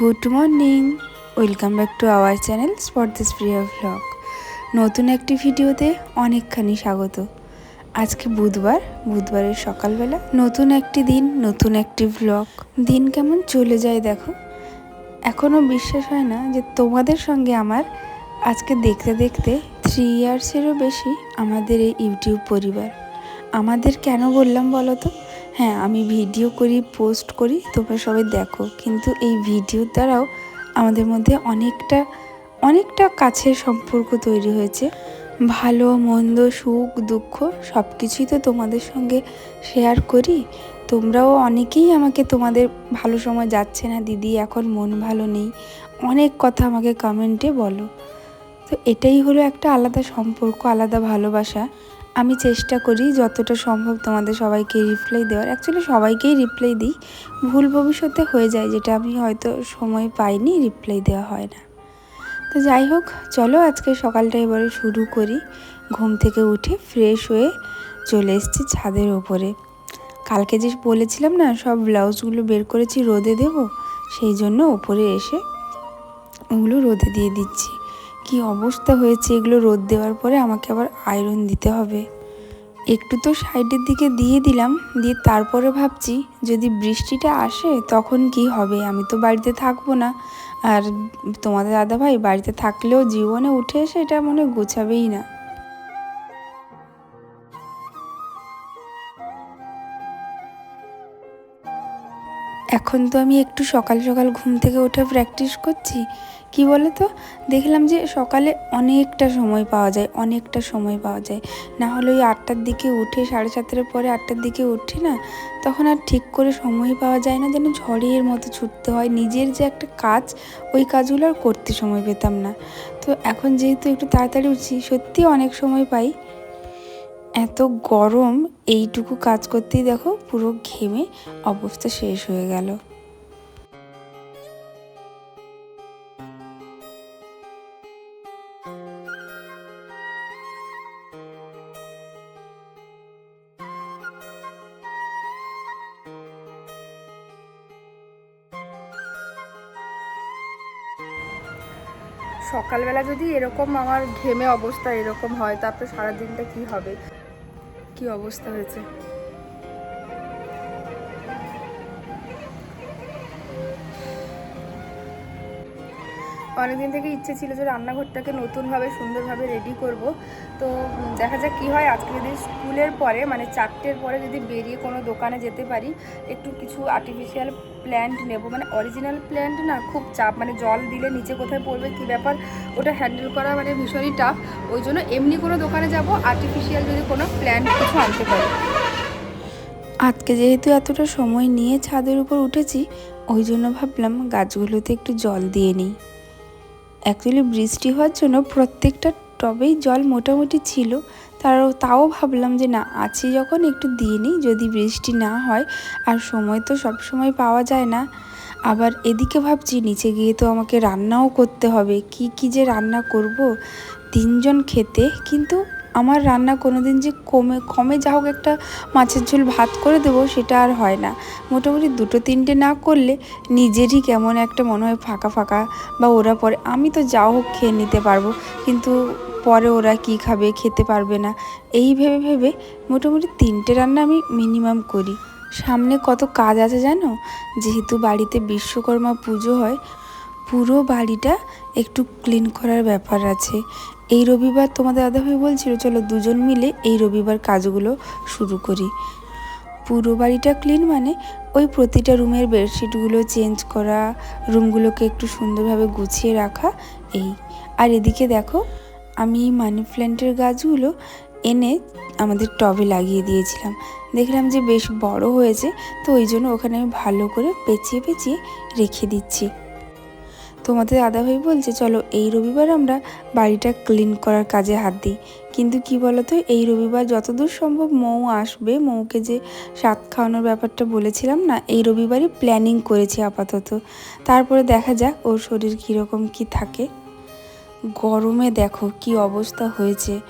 Good morning welcome back to our channel spot this প্রিয় vlog নতুন একটি ভিডিওতে অনেকখানি স্বাগত। আজকে বুধবার, বুধবারের সকালবেলা নতুন একটি দিন, নতুন একটি ভ্লগ দিন কেমন চলে যায় দেখো। এখনও বিশ্বাস হয় না যে তোমাদের সঙ্গে আমার আজকে দেখতে দেখতে থ্রি ইয়ার্সেরও বেশি আমাদের এই ইউটিউব পরিবার। আমাদের কেন বললাম বলো তো? হ্যাঁ আমি ভিডিও করি পোস্ট করি, তোমরা সবাই দেখো। কিন্তু এই ভিডিওর দ্বারাও আমাদের মধ্যে অনেকটা অনেকটা কাছের সম্পর্ক তৈরি হয়েছে। ভালো, মন্দ, সুখ, দুঃখ সব কিছুই তো তোমাদের সঙ্গে শেয়ার করি। তোমরাও অনেকেই আমাকে তোমাদের ভালো সময় যাচ্ছে না, দিদি এখন মন ভালো নেই। অনেক কথা আমাকে কমেন্টে বলো। তো এটাই হলো একটা আলাদা সম্পর্ক, আলাদা ভালোবাসা। আমি চেষ্টা করি যতটা সম্ভব তোমাদের সবাইকে রিপ্লাই দেওয়ার। অ্যাকচুয়ালি সবাইকেই রিপ্লাই দিই। ভুল ভবিষ্যতে হয়ে যায় যেটা, আমি হয়তো সময় পাইনি রিপ্লাই দেওয়া হয় না। তো যাই হোক, চলো আজকে সকালটা এবারে শুরু করি। ঘুম থেকে উঠে ফ্রেশ হয়ে চলে এসেছি ছাদের ওপরে। কালকে যে বলেছিলাম না, সব ব্লাউজগুলো বের করেছি রোদে দেব, সেই জন্য ওপরে এসে ওগুলো রোদে দিয়ে দিচ্ছি। কি অবস্থা হয়েছে এগুলো রোদ দেওয়ার পরে আমাকে আবার আয়রন দিতে হবে। একটু তো সাইডের দিকে দিয়ে দিলাম, দিয়ে তারপরে ভাবছি যদি বৃষ্টিটা আসে তখন কি হবে? আমি তো বাড়িতে থাকব না। আর তোমাদের দাদা ভাই বাড়িতে থাকলেও জীবনে উঠে এসে এটা মনে গোছাবেই না। এখন তো আমি একটু সকাল সকাল ঘুম থেকে উঠে প্র্যাকটিস করছি। কি বলো তো দেখলাম যে সকালে অনেকটা সময় পাওয়া যায়, অনেকটা সময় পাওয়া যায়। না হলে ওই আটটার দিকে উঠে সাড়ে সাতটার পরে আটটার দিকে উঠি না, তখন আর ঠিক করে সময় পাওয়া যায় না, যেন ঝড়ের মতো ছুটতে হয়। নিজের যে একটা কাজ, ওই কাজগুলো আর করতে সময় পেতাম না। তো এখন যেহেতু একটু তাড়াতাড়ি উঠছি, সত্যি অনেক সময় পাই। এত গরম, এইটুকু কাজ করতেই দেখো পুরো ঘেমে অবস্থা শেষ হয়ে গেল। সকালবেলা যদি এরকম আমার ঘেমে অবস্থা এরকম হয়, তারপরে সারাদিনটা কি হবে? কি অবস্থা হয়েছে? অনেকদিন থেকে ইচ্ছে ছিল যে রান্নাঘরটাকে নতুনভাবে, সুন্দরভাবে রেডি করব। তো দেখা যাক কি হয়। আজকে যদি স্কুলের পরে মানে চারটের পরে যদি বেরিয়ে কোনো দোকানে যেতে পারি, একটু কিছু আর্টিফিশিয়াল প্ল্যান্ট নেব। মানে অরিজিনাল প্ল্যান্ট না, খুব চাপ। মানে জল দিলে নিচে কোথায় পড়বে, কী ব্যাপার, ওটা হ্যান্ডেল করা মানে ভীষণই টাফ ওই জন্য এমনি কোনো দোকানে যাব আর্টিফিশিয়াল যদি কোনো প্ল্যান্ট কিছু আনতে পারি। আজকে যেহেতু এতটা সময় নিয়ে ছাদের উপর উঠেছি, ওই জন্য ভাবলাম গাছগুলোতে একটু জল দিয়ে নিই। অ্যাকচুয়ালি বৃষ্টি হওয়ার জন্য প্রত্যেকটা টবেই জল মোটামুটি ছিল। তার তাও ভাবলাম যে না, আছি যখন একটু দিয়ে নিই যদি বৃষ্টি না হয়, আর সময় তো সব সময় পাওয়া যায় না। আবার এদিকে ভাবছি, নিচে গিয়ে তো আমাকে রান্নাও করতে হবে। কি কি যে রান্না করব? তিনজন খেতে, কিন্তু আমার রান্না কোনো দিন যে কমে কমে যা হোক একটা মাছের ঝোল ভাত করে দেবো সেটা আর হয় না। মোটামুটি দুটো তিনটে না করলে নিজেরই কেমন একটা মনে হয় ফাঁকা ফাঁকা বা ওরা পরে, আমি তো যাও হোক খেয়ে নিতে পারব, কিন্তু পরে ওরা কি খাবে খেতে পারবে না। এই ভেবে ভেবে মোটামুটি তিনটে রান্না আমি মিনিমাম করি। সামনে কত কাজ আছে জানো? যেহেতু বাড়িতে বিশ্বকর্মা পুজো হয়, পুরো বাড়িটা একটু ক্লিন করার ব্যাপার আছে। এই রবিবার তোমাদের দাদাভাই বলছিল, চলো দুজন মিলে এই রবিবার কাজগুলো শুরু করি। পুরো বাড়িটা ক্লিন মানে ওই প্রতিটা রুমের বেডশিটগুলো চেঞ্জ করা, রুমগুলোকে একটু সুন্দরভাবে গুছিয়ে রাখা, এই। আর এদিকে দেখো, আমি এই মানি প্ল্যান্টের গাছগুলো এনে আমাদের টবে লাগিয়ে দিয়েছিলাম। দেখলাম যে বেশ বড় হয়েছে, তো ওই জন্য ওখানে আমি ভালো করে পেঁচিয়ে পেঁচিয়ে রেখে দিচ্ছি। তোমাদের দাদাভাই বলছে, চলো এই রবিবার আমরা বাড়িটা ক্লিন করার কাজে হাত দিই। কিন্তু কি বলতো, এই রবিবার যতদূর সম্ভব মৌ আসবে। মৌকে যে স্বাদ খাওয়ানোর ব্যাপারটা বলেছিলাম না, এই রবিবারই প্ল্যানিং করেছি আপাতত। তারপরে দেখা যাক ওর শরীর কীরকম কি থাকে। গরমে দেখো কি অবস্থা হয়েছে।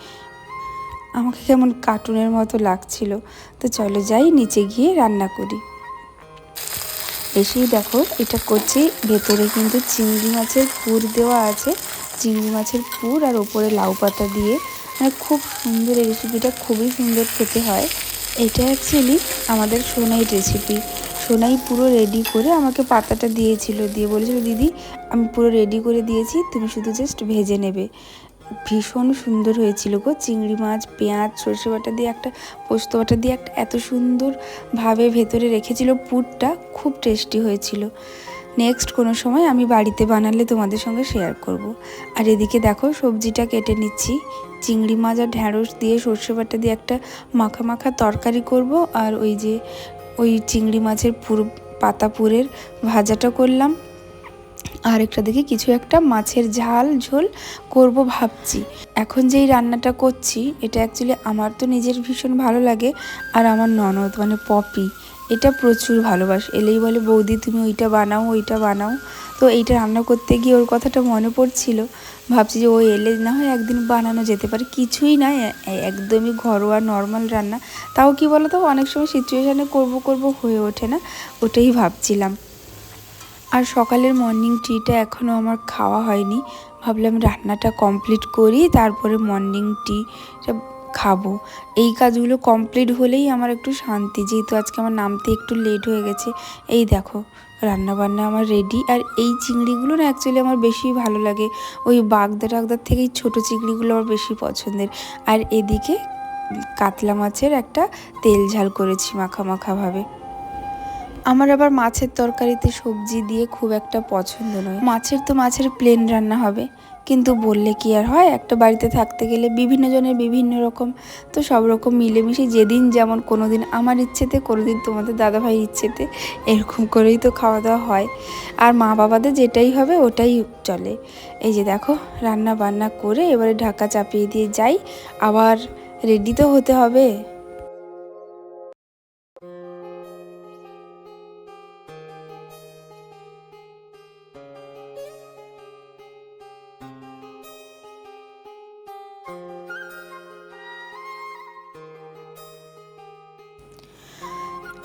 আমাকে কেমন কার্টুনের মতো লাগছিল। তো চলো যাই, নিচে গিয়ে রান্না করি। এসেই দেখো, এটা করছি। ভেতরে কিন্তু চিংড়ি মাছের পুর দেওয়া আছে। চিংড়ি মাছের পুর আর ওপরে লাউ পাতা দিয়ে। মানে খুব সুন্দর এই রেসিপিটা খুবই সুন্দর খেতে হয়। এটা অ্যাকচুয়ালি আমাদের সোনাই রেসিপি সোনাই পুরো রেডি করে আমাকে পাতাটা দিয়েছিল, দিয়ে বলেছিল, দিদি, আমি পুরো রেডি করে দিয়েছি, তুমি শুধু জাস্ট ভেজে নেবে। ভীষণ সুন্দর হয়েছিল গো। চিংড়ি মাছ, পেঁয়াজ, সর্ষে বাটা দিয়ে একটা, পোস্ত বাটা দিয়ে একটা এত সুন্দরভাবে ভেতরে রেখেছিল। পুরটা খুব টেস্টি হয়েছিল। নেক্সট কোনো সময় আমি বাড়িতে বানালে তোমাদের সঙ্গে শেয়ার করব। আর এদিকে দেখো, সবজিটা কেটে নিচ্ছি। চিংড়ি মাছ আর ঢ্যাঁড়স দিয়ে সর্ষে বাটা দিয়ে একটা মাখা মাখা তরকারি করব। আর ওই যে, ওই চিংড়ি মাছের পুর, পাতা পুরের ভাজাটা করলাম। আর একটা দেখি, কিছু একটা মাছের ঝাল, ঝোল করব ভাবছি। এখন যেই রান্নাটা করছি, এটা অ্যাকচুয়ালি আমার তো নিজের ভীষণ ভালো লাগে, আর আমার ননদ মানে পপি, এটা প্রচুর ভালোবাসে। এলেই বলে, বৌদি, তুমি ওইটা বানাও ওইটা বানাও। তো এইটা রান্না করতে গিয়ে ওর কথাটা মনে পড়ছিল। ভাবছি যে ও এলে না হয় একদিন বানানো যেতে পারে। কিছুই না একদমই ঘরোয়া নর্মাল রান্না। তাও কি বলো তো অনেক সময় সিচুয়েশানে করব করব হয়ে ওঠে না, ওটাই ভাবছিলাম। আর সকালের মর্নিং টিটা এখনও আমার খাওয়া হয়নি। ভাবলাম রান্নাটা কমপ্লিট করি, তারপরে মর্নিং টিটা খাব। এই কাজগুলো কমপ্লিট হলেই আমার একটু শান্তি, যেহেতু আজকে আমার নামতে একটু লেট হয়ে গেছে। এই দেখো রান্না বান্না আমার রেডি আর এই চিংড়িগুলো না অ্যাকচুয়ালি আমার বেশি ভালো লাগে। ওই বাগদা টাগদার থেকে এই ছোটো চিংড়িগুলো আমার বেশি পছন্দের। আর এদিকে কাতলা মাছের একটা তেল ঝাল করেছি মাখা মাখাভাবে আমার আবার মাছের তরকারিতে সবজি দিয়ে খুব একটা পছন্দ নয়। মাছের তো মাছের প্লেন রান্না হবে। কিন্তু বললে কি আর হয়? একটা বাড়িতে থাকতে গেলে বিভিন্ন জনের বিভিন্ন রকম, তো সব রকম মিলেমিশে যেদিন যেমন কোনো দিন আমার ইচ্ছেতে কোনো দিন তোমাদের দাদাভাইয়ের ইচ্ছেতে এরকম করেই তো খাওয়া দাওয়া হয়। আর মা বাবাদের যেটাই হবে ওটাই চলে। এই যে দেখো রান্না বান্না করে এবারে ঢাকা চাপিয়ে দিয়ে যাই। আবার রেডি তো হতে হবে।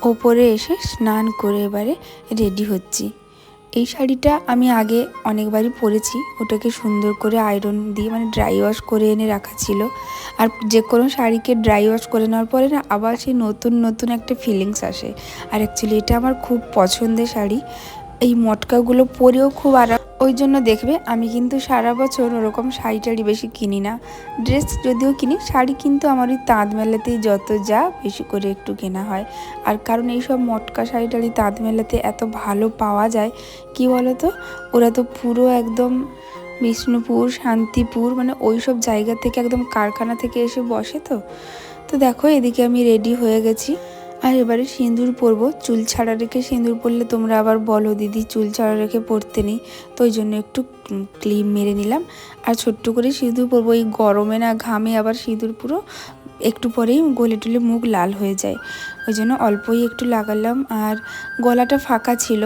ওপরে এসে স্নান করে এবারে রেডি হচ্ছি। এই শাড়িটা আমি আগে অনেকবারই পরেছি। ওটাকে সুন্দর করে আয়রন দিয়ে মানে ড্রাই ওয়াশ করে এনে রাখা ছিল। আর যে কোনো শাড়িকে ড্রাই ওয়াশ করে নেওয়ার পরে না আবার সেই নতুন নতুন একটা ফিলিংস আসে। আর অ্যাকচুয়ালি এটা আমার খুব পছন্দের শাড়ি। এই মটকাগুলো পরেও খুব আরাম ওই জন্য দেখবে আমি কিন্তু সারা বছর ওরকম শাড়ি টাড়ি বেশি কিনি না। ড্রেস যদিও কিনি, শাড়ি কিন্তু আমার ওই তাঁত মেলাতেই যত যা বেশি করে একটু কেনা হয়। আর কারণ এইসব মটকা শাড়ি টাড়ি তাঁত মেলাতে এত ভালো পাওয়া যায়, কি বলো তো ওরা তো পুরো একদম বিষ্ণুপুর, শান্তিপুর মানে ওই সব জায়গা থেকে একদম কারখানা থেকে এসে বসে তো। তো দেখো এদিকে আমি রেডি হয়ে গেছি। আর এবারে সিঁদুর পরবো। চুল ছাড়া রেখে সিঁদুর পরলে তোমরা আবার বলো, দিদি, চুল ছাড়া রেখে পরতে নেই। তো ওই জন্য একটু ক্লিম মেরে নিলাম। আর ছোট্ট করে সিঁদুর পরবো। এই গরমে না ঘামে আবার সিঁদুর পুরো একটু পরেই গলে টলে মুখ লাল হয়ে যায়। ওই জন্য অল্পই একটু লাগালাম। আর গলাটা ফাঁকা ছিল।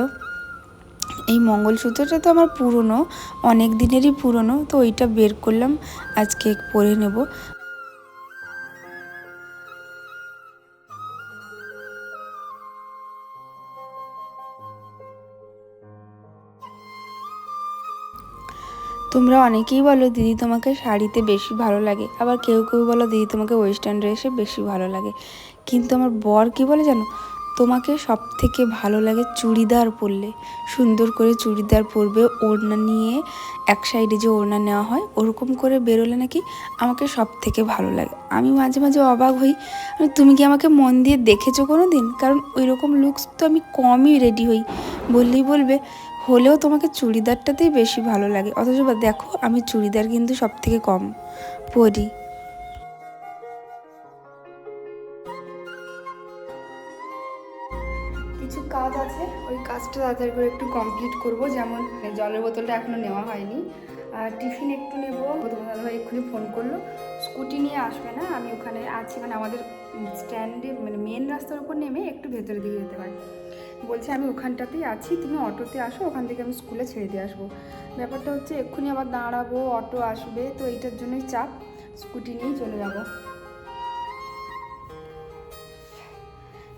এই মঙ্গলসূত্রটা তো আমার পুরনো, অনেক দিনেরই পুরনো। তো ওইটা বের করলাম। আজকে পরে নেব। তোমরা অনেকেই বলো, দিদি, তোমাকে শাড়িতে বেশি ভালো লাগে। আবার কেউ কেউ বলো, দিদি, তোমাকে ওয়েস্টার্ন ড্রেসে বেশি ভালো লাগে। কিন্তু আমার বর কি বলে জানো, তোমাকে সব থেকে ভালো লাগে চুড়িদার পরলে। সুন্দর করে চুড়িদার পরবে, ওড়না নিয়ে এক সাইডে যে ওড়না নেওয়া হয়, ওরকম করে বেরোলে নাকি আমাকে সব থেকে ভালো লাগে। আমি মাঝে মাঝে অবাক হই তুমি কি আমাকে মন দিয়ে দেখেছ কোনো দিন কারণ ওই রকম লুকস তো আমি কমই রেডি হই। বললেই বলবে হলেও তোমাকে চুড়িদারটাতেই বেশি ভালো লাগে। অথচ দেখো, আমি চুড়িদার কিন্তু সব থেকে কম পরি। কিছু কাজ আছে, ওই কাজটা তাড়াতাড়ি করে একটু কমপ্লিট করব। যেমন, জলের বোতলটা এখনও নেওয়া হয়নি। আর টিফিন একটু নেব। তোমার দাদাভাই এক্ষুনি ফোন করল। স্কুটি নিয়ে আসবে না? আমি ওখানে আছি। মানে আমাদের স্ট্যান্ডে মানে মেন রাস্তার উপর নেমে একটু ভেতরের দিকে যেতে পারি বলছে, আমি ওখানটাতেই আছি, তুমি অটোতে আসো, ওখান থেকে আমি স্কুলে ছেড়ে দিয়ে আসব। ব্যাপারটা হচ্ছে, এক্ষুনি আবার দাঁড়াবো, অটো আসবে, তো এইটার জন্যই চাপ, স্কুটি নিয়ে চলে যাব।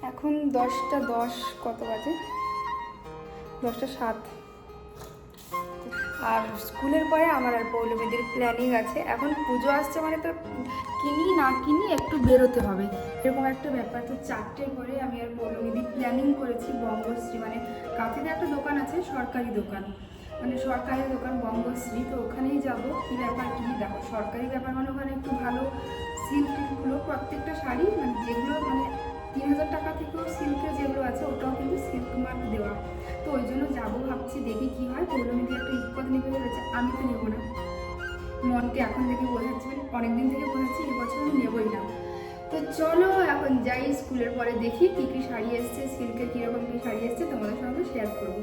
এখন দশটা দশ, কত বাজে? দশটা সাত। আর স্কুলের পরে আমার আর পৌলমীদের প্ল্যানিং আছে। এখন পুজো আসছে মানে তো কিনি না কিনি একটু বেরোতে হবে। এরকম একটা ব্যাপার। তো চারটের পরে আমি আর পৌলমীদি প্ল্যানিং করেছি বঙ্গশ্রী। মানে কাঁথিতে একটা দোকান আছে, সরকারি দোকান। মানে সরকারি দোকান বঙ্গশ্রী। তো ওখানেই যাব। কী ব্যাপার, কী দেখো, সরকারি ব্যাপার মানে ওখানে একটু ভালো সিল্কগুলো প্রত্যেকটা শাড়ি মানে যেগুলো মানে তিন হাজার টাকা থেকেও সিল্কের যেগুলো আছে, ওটাও কিন্তু সিল্ক মার্ক দেওয়া। তো ওই জন্য যাব ভাবছি, দেখি কি হয়। পৌলমীদি একটা ইস্পত নিতে পেরেছে আমি তো নেব না। মনকে এখন থেকে বোঝাচ্ছি মানে অনেকদিন থেকে বোঝাচ্ছি এবছর আমি নেবই না। তো চলো এখন যাই স্কুলের পরে দেখি কী কী শাড়ি এসছে সিল্কের কীরকম কী শাড়ি এসছে, তোমাদের সঙ্গে শেয়ার করব।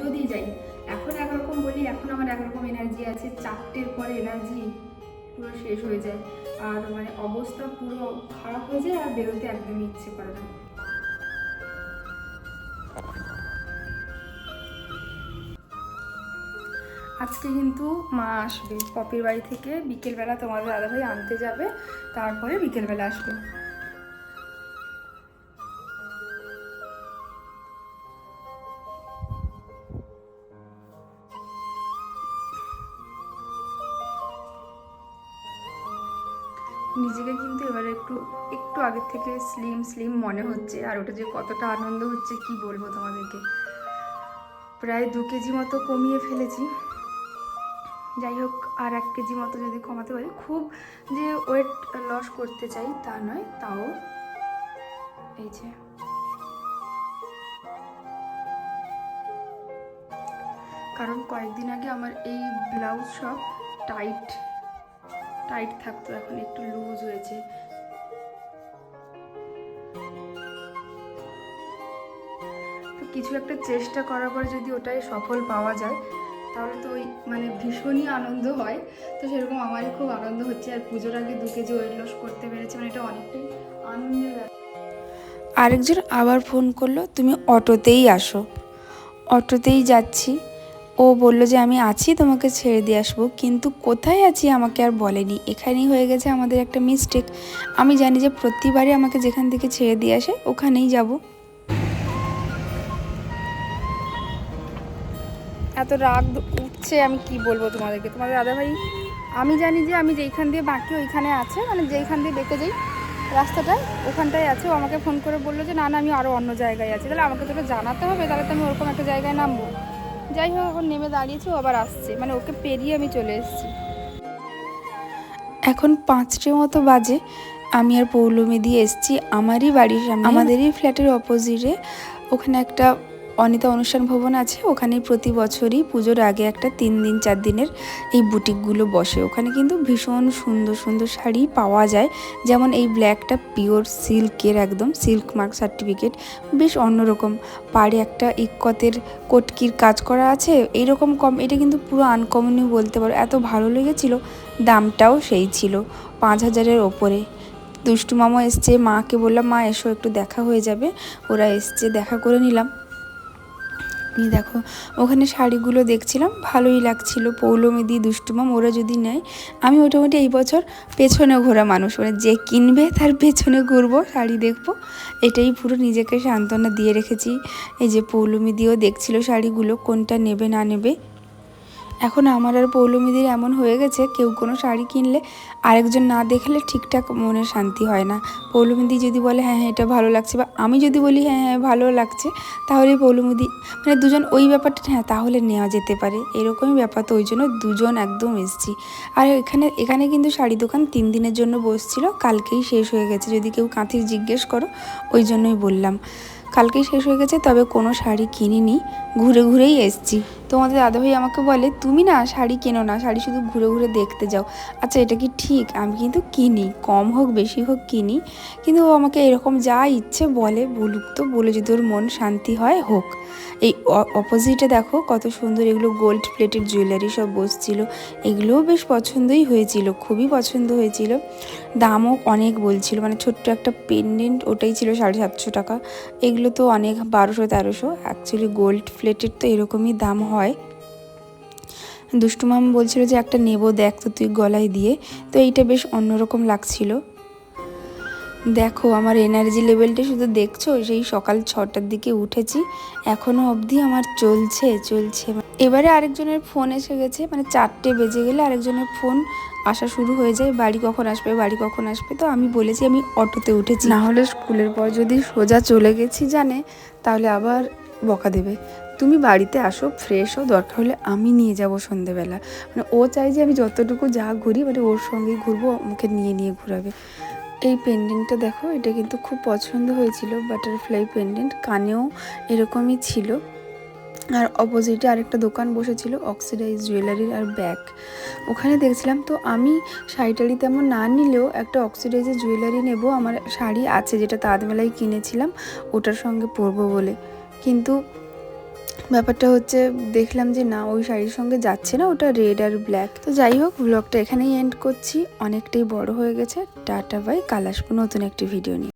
যদি যাই, এখন একরকম বলি, এখন আমার একরকম এনার্জি আছে, চারটের পরে এনার্জি পুরো শেষ হয়ে যায়। আর মানে অবস্থা পুরো খারাপ হয়ে যায় আর বেরোতে একদমই ইচ্ছে করে না। আজকে কিন্তু মা আসবে। পপির বাড়ি থেকে বিকেলবেলা তোমাদের দাদাভাই আনতে যাবে, তারপরে বিকেলবেলা আসবে। নিজেকে কিন্তু এবারে একটু একটু আগের থেকে স্লিম স্লিম মনে হচ্ছে। আর ওটা যে কতটা আনন্দ হচ্ছে, কি বলব তোমাদেরকে? প্রায় দু কেজি মতো কমিয়ে ফেলেছি। যাই হোক, আর এক কেজি মতো যদি কমাতে পারি, খুব যে ওয়েট লস করতে চাই তা নয়, তাও এই যে। কারণ কয়েকদিন আগে আমার এই ব্লাউজ সব টাইট টাইট থাকতো, এখন একটু লুজ হয়েছে। তো কিছু একটা চেষ্টা করার পরে যদি ওটাই সফল পাওয়া যায়, তাহলে তো ওই মানে ভীষণই আনন্দ হয়। তো সেরকম আমারই খুব আনন্দ হচ্ছে, আর পুজোর আগে দু কেজি ওয়েট লস করতে পেরেছি মানে এটা অনেকটাই আনন্দের আরেকজন আবার ফোন করল, তুমি অটোতেই আসো। অটোতেই যাচ্ছি। ও বলল যে, আমি আছি, তোমাকে ছেড়ে দিয়ে আসব। কিন্তু কোথায় আছি আমাকে আর বলেনি। এখানেই হয়ে গেছে আমাদের একটা মিস্টেক আমি জানি যে প্রতিবারই আমাকে যেখান থেকে ছেড়ে দিয়ে আসে, ওখানেই যাব। এত রাগ উঠছে, আমি কি বলব তোমাদেরকে? তোমাদের দাদাভাই আমি জানি যে আমি যেইখান দিয়ে বাকি ওইখানে আছে মানে যেইখান দিয়ে বেঁকে যাই রাস্তাটায় ওখানটায় আছে। ও আমাকে ফোন করে বলল যে, না না, আমি আরও অন্য জায়গায় আছি। তাহলে আমাকে তোকে জানাতে হবে? তাহলে তো আমি ওরকম একটা জায়গায় নামবো। যাই হোক এখন নেমে দাঁড়িয়েছি ও আবার আসছে। মানে ওকে পেরিয়ে আমি চলে এসেছি। এখন পাঁচটে মতো বাজে। আমি আর পৌলমি দিয়ে এসছি আমারই বাড়ির সামনে। আমাদেরই ফ্ল্যাটের অপোজিটে ওখানে একটা অনিতা অনুষ্ঠান ভবন আছে ওখানে প্রতি বছরই পুজোর আগে একটা তিন দিন, চার দিনের এই বুটিকগুলো বসে। ওখানে কিন্তু ভীষণ সুন্দর সুন্দর শাড়ি পাওয়া যায়। যেমন এই ব্ল্যাকটা পিওর সিল্কের একদম, সিল্ক মার্ক সার্টিফিকেট। বেশ অন্যরকম। পাড়ে একটা ইক্কতের কটকির কাজ করা আছে। এইরকম কম, এটা কিন্তু পুরো আনকমনই বলতে পারো। এত ভালো লেগেছিল, দামটাও সেই ছিল পাঁচ হাজারের ওপরে। দুষ্টু মামা এসছে, মাকে বললাম, মা, এসো, একটু দেখা হয়ে যাবে। ওরা এসছে, দেখা করে নিলাম। নিয়ে দেখো, ওখানে শাড়িগুলো দেখছিলাম, ভালোই লাগছিল, পৌলমি দি দুষ্টুমাম ওরা যদি নেয়, আমি মোটামুটি এই বছর পেছনে ঘোরা মানুষ মানে যে কিনবে তার পেছনে ঘুরবো, শাড়ি দেখব, এটাই পুরো নিজেকে সান্ত্বনা দিয়ে রেখেছি। এই যে পৌলমি দিয়েও দেখছিল শাড়িগুলো, কোনটা নেবে না নেবে এখন আমার আর পৌলমীদের এমন হয়ে গেছে, কেউ কোনো শাড়ি কিনলে আরেকজন না দেখলে ঠিকঠাক মনে শান্তি হয় না। পৌলমীদি যদি বলে হ্যাঁ হ্যাঁ এটা ভালো লাগছে, বা আমি যদি বলি হ্যাঁ হ্যাঁ ভালো লাগছে, তাহলে পৌলমীদি মানে দুজন ওই ব্যাপারটা হ্যাঁ তাহলে নেওয়া যেতে পারে। এরকমই ব্যাপার তো ওই জন্য দুজন একদম এসছি। আর এখানে এখানে কিন্তু শাড়ি দোকান তিন দিনের জন্য বসছিল, কালকেই শেষ হয়ে গেছে। যদি কেউ কাঁথির জিজ্ঞেস করো, ওই জন্যই বললাম। কালকেই শেষ হয়ে গেছে, তবে কোনো শাড়ি কিনিনি, ঘুরে ঘুরেই এসছি। তোমাদের দাদাভাই আমাকে বলে, তুমি না শাড়ি কেনো না, শাড়ি শুধু ঘুরে ঘুরে দেখতে যাও। আচ্ছা এটা কি ঠিক? আমি কিন্তু কিনি, কম হোক, বেশি হোক কিনি। কিন্তু ও আমাকে এরকম যা ইচ্ছে বলে, বলুক তো, বলে যদি ওর মন শান্তি হয়, হোক। এই অপোজিটে দেখো, কত সুন্দর এগুলো গোল্ড প্লেটের জুয়েলারি সব বসছিল। এগুলোও বেশ পছন্দই হয়েছিল, খুবই পছন্দ হয়েছিল। দামও অনেক বলছিল মানে ছোট্ট একটা পেন্ডেন্ট ওটাই ছিল সাড়ে সাতশো টাকা। এগুলো তো অনেক, বারোশো তেরোশো। অ্যাকচুয়ালি গোল্ড প্লেটের তো এরকমই দাম হয় দুষ্টু মাম বলছিল যে, একটা নেব দেখ তো তুই গলায় দিয়ে। তো এইটা বেশ অন্যরকম লাগছিল। দেখো, আমার এনার্জি লেভেলটা শুধু দেখছ, সেই সকাল ছটার দিকে উঠেছি। এখনও অবধি আমার চলছে চলছে। এবারে আরেকজনের ফোন এসে গেছে মানে চারটে বেজে গেলে আরেকজনের ফোন আসা শুরু হয়ে যায়, বাড়ি কখন আসবে, বাড়ি কখন আসবে? তো আমি বলেছি, আমি অটোতে উঠেছি। না হলে স্কুলের পর যদি সোজা চলে গেছি জানে, তাহলে আবার বকা দেবে। তুমি বাড়িতে আসো ফ্রেশ হো দরকার হলে আমি নিয়ে যাব সন্ধেবেলা। মানে ও চাই যে আমি যতটুকু যা ঘুরি মানে ওর সঙ্গেই ঘুরবো, আমাকে নিয়ে নিয়ে ঘুরাবে। এই পেন্ডেন্টটা দেখো, এটা কিন্তু খুব পছন্দ হয়েছিল বাটারফ্লাই পেন্ডেন্ট কানেও এরকমই ছিল। আর অপোজিটে আরেকটা দোকান বসেছিল অক্সিডাইজ জুয়েলারির আর ব্যাগ ওখানে দেখছিলাম, তো আমি শাড়ি টাড়ি তেমন না নিলেও একটা অক্সিডাইজের জুয়েলারি নেব, আমার শাড়ি আছে, যেটা তাঁতমেলায় কিনেছিলাম, ওটার সঙ্গে পরবো বলে। কিন্তু ব্যাপারটা হচ্ছে দেখলাম যে না, ওই শাড়ির সঙ্গে যাচ্ছে না, ওটা রেড আর ব্ল্যাক তো যাই হোক ব্লগটা এখানেই এন্ড করছি। অনেকটাই বড় হয়ে গেছে। টাটা বাই কাল আসব নতুন একটি ভিডিও নিয়ে।